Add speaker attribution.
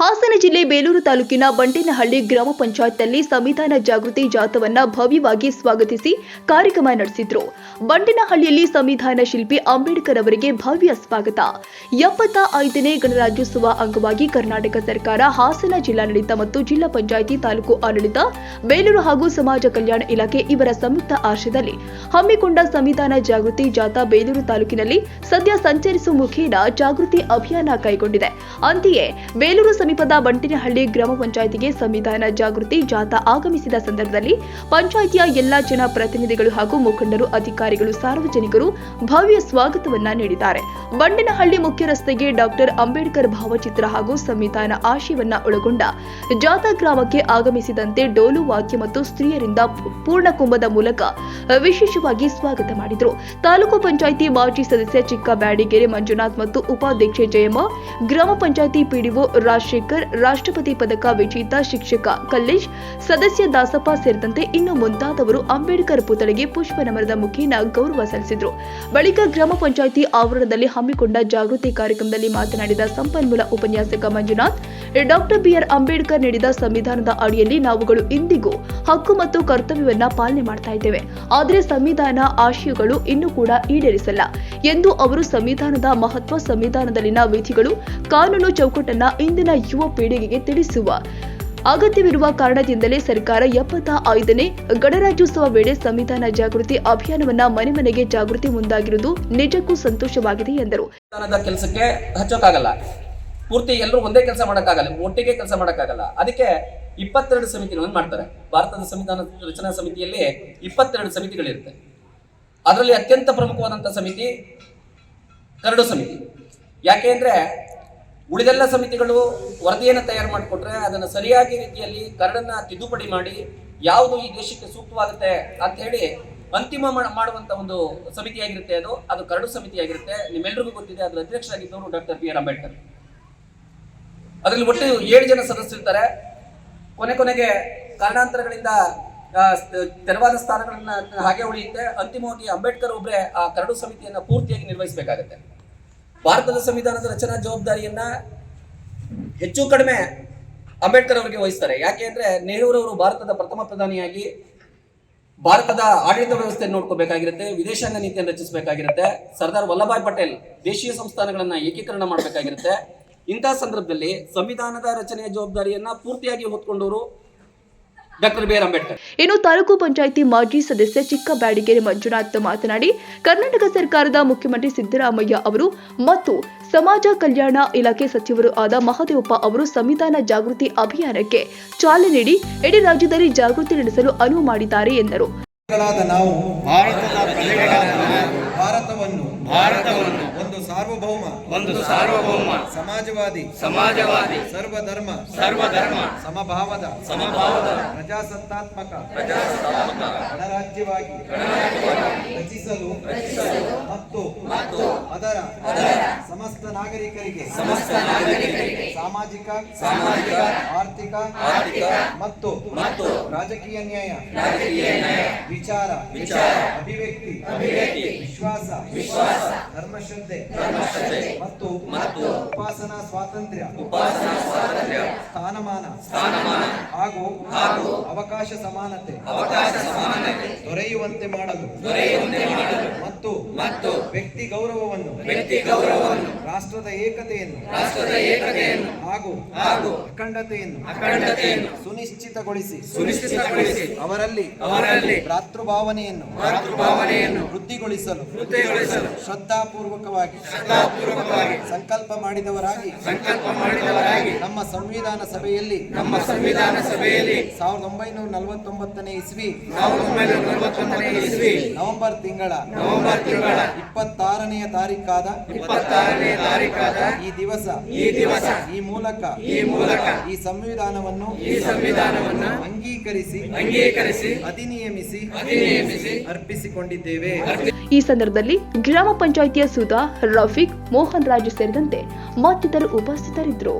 Speaker 1: ಹಾಸನ ಜಿಲ್ಲೆ ಬೇಲೂರು ತಾಲೂಕಿನ ಬಂಡೇನಹಳ್ಳಿ ಗ್ರಾಮ ಪಂಚಾಯತ್ನಲ್ಲಿ ಸಂವಿಧಾನ ಜಾಗೃತಿ ಜಾಥವನ್ನ ಭವ್ಯವಾಗಿ ಸ್ವಾಗತಿಸಿ ಕಾರ್ಯಕ್ರಮ ನಡೆಸಿದ್ರು. ಬಂಡೇನಹಳ್ಳಿಯಲ್ಲಿ ಸಂವಿಧಾನ ಶಿಲ್ಪಿ ಅಂಬೇಡ್ಕರ್ ಅವರಿಗೆ ಭವ್ಯ ಸ್ವಾಗತ. ಎಪ್ಪತ್ತ ಐದನೇ ಗಣರಾಜ್ಯೋತ್ಸವ ಅಂಗವಾಗಿ ಕರ್ನಾಟಕ ಸರ್ಕಾರ, ಹಾಸನ ಜಿಲ್ಲಾಡಳಿತ ಮತ್ತು ಜಿಲ್ಲಾ ಪಂಚಾಯಿತಿ ತಾಲೂಕು ಆಡಳಿತ, ಬೇಲೂರು ಹಾಗೂ ಸಮಾಜ ಕಲ್ಯಾಣ ಇಲಾಖೆ ಇವರ ಸಂಯುಕ್ತ ಆಶ್ರಯದಲ್ಲಿ ಹಮ್ಮಿಕೊಂಡ ಸಂವಿಧಾನ ಜಾಗೃತಿ ಜಾಥಾ ಬೇಲೂರು ತಾಲೂಕಿನಲ್ಲಿ ಸದ್ಯ ಸಂಚರಿಸುವ ಮುಖೇನ ಜಾಗೃತಿ ಅಭಿಯಾನ ಕೈಗೊಂಡಿದೆ. ಅಂತೆಯೇ, ಬೇಲೂರು ಸಮೀಪದ ಬಂಟಿನಹಳ್ಳಿ ಗ್ರಾಮ ಪಂಚಾಯಿತಿಗೆ ಸಂವಿಧಾನ ಜಾಗೃತಿ ಜಾಥಾ ಆಗಮಿಸಿದ ಸಂದರ್ಭದಲ್ಲಿ ಪಂಚಾಯಿತಿಯ ಎಲ್ಲಾ ಜನಪ್ರತಿನಿಧಿಗಳು ಹಾಗೂ ಮುಖಂಡರು, ಅಧಿಕಾರಿಗಳು, ಸಾರ್ವಜನಿಕರು ಭವ್ಯ ಸ್ವಾಗತವನ್ನ ನೀಡಿದ್ದಾರೆ. ಬಂಡಿನಹಳ್ಳಿ ಮುಖ್ಯ ರಸ್ತೆಗೆ ಡಾಕ್ಟರ್ ಅಂಬೇಡ್ಕರ್ ಭಾವಚಿತ್ರ ಹಾಗೂ ಸಂವಿಧಾನ ಆಶಯವನ್ನ ಒಳಗೊಂಡ ಜಾಥಾ ಗ್ರಾಮಕ್ಕೆ ಆಗಮಿಸಿದಂತೆ ಡೋಲು ವಾಕ್ಯ ಮತ್ತು ಸ್ತ್ರೀಯರಿಂದ ಪೂರ್ಣ ಕುಂಭದ ಮೂಲಕ ವಿಶೇಷವಾಗಿ ಸ್ವಾಗತ ಮಾಡಿದರು. ತಾಲೂಕು ಪಂಚಾಯಿತಿ ಮಾಜಿ ಸದಸ್ಯ ಚಿಕ್ಕ ಬ್ಯಾಡಿಗೆರೆ ಮಂಜುನಾಥ್ ಮತ್ತು ಉಪಾಧ್ಯಕ್ಷೆ ಜಯಮ್ಮ, ಗ್ರಾಮ ಪಂಚಾಯಿತಿ ಪಿಡಿಒ ರಾಜಶೇಖರ್ ರಾಷ್ಟ್ರಪತಿ ಪದಕ ವಿಜೇತ ಶಿಕ್ಷಕ ಕಲ್ಲೇಶ್, ಸದಸ್ಯ ದಾಸಪ್ಪ ಸೇರಿದಂತೆ ಇನ್ನು ಮುಂತಾದವರು ಅಂಬೇಡ್ಕರ್ ಪುತ್ಥಳಿಗೆ ಪುಷ್ಪ ನಮನದ ಮುಖೇನ ಗೌರವ ಸಲ್ಲಿಸಿದರು. ಬಳಿಕ ಗ್ರಾಮ ಪಂಚಾಯಿತಿ ಆವರಣದಲ್ಲಿ ಹಮ್ಮಿಕೊಂಡ ಜಾಗೃತಿ ಕಾರ್ಯಕ್ರಮದಲ್ಲಿ ಮಾತನಾಡಿದ ಸಂಪನ್ಮೂಲ ಉಪನ್ಯಾಸಕ ಮಂಜುನಾಥ್, ಡಾಕ್ಟರ್ ಬಿಆರ್ ಅಂಬೇಡ್ಕರ್ ನೀಡಿದ ಸಂವಿಧಾನದ ಅಡಿಯಲ್ಲಿ ನಾವುಗಳು ಇಂದಿಗೂ ಹಕ್ಕು ಮತ್ತು ಕರ್ತವ್ಯವನ್ನ ಪಾಲನೆ ಮಾಡ್ತಾ ಇದ್ದೇವೆ. ಆದರೆ ಸಂವಿಧಾನ ಆಶಯಗಳು ಇನ್ನೂ ಕೂಡ ಈಡೇರಿಸಲ್ಲ. ಎಂದು ಅವರು ಸಂವಿಧಾನದ ಮಹತ್ವ, ಸಂವಿಧಾನದಲ್ಲಿನ ವಿಧಿಗಳು, ಕಾನೂನು ಚೌಕಟ್ಟನ್ನ ಇಂದಿನ ಯುವ ಪೀಳಿಗೆಗೆ ತಿಳಿಸುವ. ಅಗತ್ಯವಿರುವ ಕಾರಣದಿಂದಲೇ ಸರ್ಕಾರ ಎಪ್ಪತ್ತ ಐದನೇ ಗಣರಾಜ್ಯೋತ್ಸವ ವೇಳೆ ಸಂವಿಧಾನ ಜಾಗೃತಿ ಅಭಿಯಾನವನ್ನ ಮನೆ ಮನೆಗೆ ಜಾಗೃತಿ ಮುಂದಾಗಿರುವುದು ನಿಜಕ್ಕೂ ಸಂತೋಷವಾಗಿದೆ, ಎಂದರು.
Speaker 2: ಕೆಲಸಕ್ಕೆ ಹಚ್ಚೋಕ್ಕಾಗಲ್ಲ. ಪೂರ್ತಿ ಎಲ್ಲರೂ ಒಂದೇ ಕೆಲಸ ಮಾಡೋಕ್ಕಾಗಲ್ಲ, ಒಟ್ಟಿಗೆ ಕೆಲಸ ಮಾಡೋಕ್ಕಾಗಲ್ಲ. ಅದಕ್ಕೆ ಇಪ್ಪತ್ತೆರಡು ಸಮಿತಿಗಳನ್ನು ಮಾಡ್ತಾರೆ. ಭಾರತದ ಸಂವಿಧಾನ ರಚನಾ ಸಮಿತಿಯಲ್ಲಿ ಇಪ್ಪತ್ತೆರಡು ಸಮಿತಿಗಳಿರುತ್ತೆ. ಅದರಲ್ಲಿ ಅತ್ಯಂತ ಪ್ರಮುಖವಾದಂತಹ ಸಮಿತಿ ಕರಡು ಸಮಿತಿ. ಯಾಕೆ ಅಂದರೆ ಉಳಿದೆಲ್ಲ ಸಮಿತಿಗಳು ವರದಿಯನ್ನು ತಯಾರು ಮಾಡಿಕೊಟ್ರೆ ಅದನ್ನು ಸರಿಯಾಗಿ ರೀತಿಯಲ್ಲಿ ಕರಡನ್ನು ತಿದ್ದುಪಡಿ ಮಾಡಿ ಯಾವುದು ಈ ದೇಶಕ್ಕೆ ಸೂಕ್ತವಾಗುತ್ತೆ ಅಂತ ಹೇಳಿ ಅಂತಿಮ ಮಾಡ- ಮಾಡುವಂತ ಒಂದು ಸಮಿತಿಯಾಗಿರುತ್ತೆ ಅದು. ಅದು ಕರಡು ಸಮಿತಿಯಾಗಿರುತ್ತೆ. ನಿಮ್ಮೆಲ್ಲರಿಗೂ ಗೊತ್ತಿದೆ, ಅದರ ಅಧ್ಯಕ್ಷರಾಗಿದ್ದವರು ಡಾಕ್ಟರ್ ಬಿ ಆರ್ ಅಂಬೇಡ್ಕರ್. ಅದರಲ್ಲಿ ಒಟ್ಟು ಏಳು ಜನ ಸದಸ್ಯರಿರ್ತಾರೆ ಕೊನೆ ಕೊನೆಗೆ ಕಾರಣಾಂತರಗಳಿಂದ ತೆರವಾದ ಸ್ಥಾನಗಳನ್ನ ಹಾಗೆ ಉಳಿಯುತ್ತೆ. ಅಂತಿಮವಾಗಿ ಅಂಬೇಡ್ಕರ್ ಒಬ್ಬರೇ ಆ ಕರಡು ಸಮಿತಿಯನ್ನು ಪೂರ್ತಿಯಾಗಿ ನಿರ್ವಹಿಸಬೇಕಾಗತ್ತೆ. ಭಾರತದ ಸಂವಿಧಾನದ ರಚನಾ ಜವಾಬ್ದಾರಿಯನ್ನ ಹೆಚ್ಚು ಕಡಿಮೆ ಅಂಬೇಡ್ಕರ್ ಅವರಿಗೆ ವಹಿಸ್ತಾರೆ. ಯಾಕೆ ಅಂದ್ರೆ ನೆಹರೂರವರು ಭಾರತದ ಪ್ರಥಮ ಪ್ರಧಾನಿಯಾಗಿ ಭಾರತದ ಆಡಳಿತ ವ್ಯವಸ್ಥೆ ನೋಡ್ಕೋಬೇಕಾಗಿರುತ್ತೆ, ವಿದೇಶಾಂಗ ನೀತಿಯನ್ನು ರಚಿಸಬೇಕಾಗಿರುತ್ತೆ, ಸರ್ದಾರ್ ವಲ್ಲಭಾಯ್ ಪಟೇಲ್ ದೇಶೀಯ ಸಂಸ್ಥಾನಗಳನ್ನ ಏಕೀಕರಣ ಮಾಡಬೇಕಾಗಿರುತ್ತೆ. ಇಂತಹ ಸಂದರ್ಭದಲ್ಲಿ ಸಂವಿಧಾನದ ರಚನೆಯ ಜವಾಬ್ದಾರಿಯನ್ನ ಪೂರ್ತಿಯಾಗಿ ಹೊತ್ಕೊಂಡವರು ಡಾಕ್ಟರ್ ಬಿ ಆರ್ ಅಂಬೇಡ್ಕರ್.
Speaker 1: ಇನ್ನು ತಾಲೂಕು ಪಂಚಾಯಿತಿ ಮಾಜಿ ಸದಸ್ಯ ಚಿಕ್ಕ ಬ್ಯಾಡಿಗೆರೆ ಮಂಜುನಾಥ್ ಮಾತನಾಡಿ ಕರ್ನಾಟಕ ಸರ್ಕಾರದ ಮುಖ್ಯಮಂತ್ರಿ ಸಿದ್ದರಾಮಯ್ಯ ಅವರು ಮತ್ತು ಸಮಾಜ ಕಲ್ಯಾಣ ಇಲಾಖೆ ಸಚಿವರು ಆದ ಮಹದೇವಪ್ಪ ಅವರು ಸಂವಿಧಾನ ಜಾಗೃತಿ ಅಭಿಯಾನಕ್ಕೆ ಚಾಲನೆ ನೀಡಿ ಇಡೀ ರಾಜ್ಯದಲ್ಲಿ ಜಾಗೃತಿ ನಡೆಸಲು ಅನುವು ಮಾಡಿದ್ದಾರೆ ಎಂದರು.
Speaker 3: ಭಾರತವನ್ನು
Speaker 4: ಭಾರತವನ್ನು
Speaker 3: ಸಾರ್ವಭೌಮ.
Speaker 4: ಒಂದು ಸಾರ್ವಭೌಮ.
Speaker 3: ಸಮಾಜವಾದಿ.
Speaker 4: ಸಮಾಜವಾದಿ.
Speaker 3: ಸರ್ವಧರ್ಮ.
Speaker 4: ಸರ್ವಧರ್ಮ.
Speaker 3: ಸಮಭಾವದ.
Speaker 4: ಸಮಭಾವದ.
Speaker 3: ಪ್ರಜಾಸತ್ತಾತ್ಮಕ. ಗಣರಾಜ್ಯವಾಗಿ. ರಚಿಸಲು. ಮತ್ತು ಅದರ ಸಮಸ್ತ ನಾಗರಿಕರಿಗೆ. ಸಾಮಾಜಿಕ
Speaker 4: ಸಾಮಾಜಿಕ
Speaker 3: ಆರ್ಥಿಕ
Speaker 4: ಆರ್ಥಿಕ
Speaker 3: ಮತ್ತು
Speaker 4: ಮತ್ತು
Speaker 3: ರಾಜಕೀಯ ನ್ಯಾಯ.
Speaker 4: ರಾಜಕೀಯ ನ್ಯಾಯ.
Speaker 3: ವಿಚಾರ.
Speaker 4: ವಿಚಾರ.
Speaker 3: ಅಭಿವ್ಯಕ್ತಿ.
Speaker 4: ಅಭಿವ್ಯಕ್ತಿ.
Speaker 3: ವಿಶ್ವಾಸ.
Speaker 4: ವಿಶ್ವಾಸ.
Speaker 3: ಧರ್ಮಶ್ರದ್ಧೆ. ಮತ್ತು
Speaker 4: ಮತ್ತು
Speaker 3: ಉಪಾಸನಾ ಸ್ವಾತಂತ್ರ್ಯ
Speaker 4: ಉಪಾಸನಾ ಸ್ವಾತಂತ್ರ್ಯ
Speaker 3: ಸ್ಥಾನಮಾನ
Speaker 4: ಸ್ಥಾನಮಾನ
Speaker 3: ಹಾಗೂ
Speaker 4: ಹಾಗೂ
Speaker 3: ಅವಕಾಶ ಸಮಾನತೆ
Speaker 4: ಅವಕಾಶ ಸಮಾನತೆ
Speaker 3: ದೊರೆಯುವಂತೆ ಮಾಡಲು
Speaker 4: ದೊರೆಯುವಂತೆ ಮಾಡಲು
Speaker 3: ಮತ್ತು
Speaker 4: ಮತ್ತು
Speaker 3: ವ್ಯಕ್ತಿ ಗೌರವವನ್ನು
Speaker 4: ವ್ಯಕ್ತಿ ಗೌರವವನ್ನು
Speaker 3: ರಾಷ್ಟ್ರದ ಏಕತೆಯನ್ನು
Speaker 4: ರಾಷ್ಟ್ರದ ಏಕತೆಯನ್ನು
Speaker 3: ಹಾಗೂ
Speaker 4: ಹಾಗೂ
Speaker 3: ಅಖಂಡತೆಯನ್ನು
Speaker 4: ಅಖಂಡತೆಯನ್ನು
Speaker 3: ಸುನಿಶ್ಚಿತಗೊಳಿಸಿ
Speaker 4: ಸುನಿಶ್ಚಿತಗೊಳಿಸಿ
Speaker 3: ಅವರಲ್ಲಿ
Speaker 4: ಅವರಲ್ಲಿ
Speaker 3: ಭ್ರಾತೃಭಾವನೆಯನ್ನು
Speaker 4: ಭ್ರಾತೃಭಾವನೆಯನ್ನು
Speaker 3: ವೃದ್ಧಿಗೊಳಿಸಲು
Speaker 4: ವೃದ್ಧಿಗೊಳಿಸಲು
Speaker 3: ಶ್ರದ್ಧಾಪೂರ್ವಕವಾಗಿ
Speaker 4: ಶ್ರದ್ಧಾಪೂರ್ವಕವಾಗಿ
Speaker 3: ಸಂಕಲ್ಪ ಮಾಡಿದವರಾಗಿ
Speaker 4: ಸಂಕಲ್ಪ ಮಾಡಿದವರಾಗಿ
Speaker 3: ನಮ್ಮ ಸಂವಿಧಾನ ಸಭೆಯಲ್ಲಿ
Speaker 4: ನಮ್ಮ ಸಂವಿಧಾನ ಸಭೆಯಲ್ಲಿ
Speaker 3: ಸಾವಿರದ ಒಂಬೈನೂರ ನಲವತ್ತೊಂಬತ್ತನೇ ಇಸ್ವಿ
Speaker 4: ಸಾವಿರದ ಒಂಬೈನೂರ ನಲವತ್ತೊಂದನೇ ಇಸ್ವಿ
Speaker 3: ನವೆಂಬರ್ ತಿಂಗಳ
Speaker 4: ನವೆಂಬರ್ ತಿಂಗಳ
Speaker 3: ಇಪ್ಪತ್ತಾರನೆಯ ತಾರೀಕಾದ
Speaker 4: ಇಪ್ಪತ್ತಾರನೆಯ ತಾರೀಕಾದ
Speaker 3: ಈ ದಿವಸ
Speaker 4: ಈ ದಿವಸ
Speaker 3: ಈ ಮೂಲಕ
Speaker 4: ಈ ಮೂಲಕ
Speaker 3: ಈ ಸಂವಿಧಾನವನ್ನು
Speaker 4: ಈ ಸಂವಿಧಾನವನ್ನು
Speaker 3: ಅಂಗೀಕರಿಸಿ
Speaker 4: ಅಂಗೀಕರಿಸಿ
Speaker 3: ಅಧಿನಿಯಮಿಸಿ
Speaker 4: ಅಧಿನಿಯಮಿಸಿ
Speaker 3: ಅರ್ಪಿಸಿಕೊಂಡಿದ್ದೇವೆ.
Speaker 1: ಈ ಸಂದರ್ಭದಲ್ಲಿ ಗ್ರಾಮ ಪಂಚಾಯಿತಿಯ ಸುಧಾ ರಫೀಕ್ ಮೋಹನ್ ರಾಜು ಸೇರಿದಂತೆ ಮತ್ತಿತರರು ಉಪಸ್ಥಿತರಿದ್ದರು.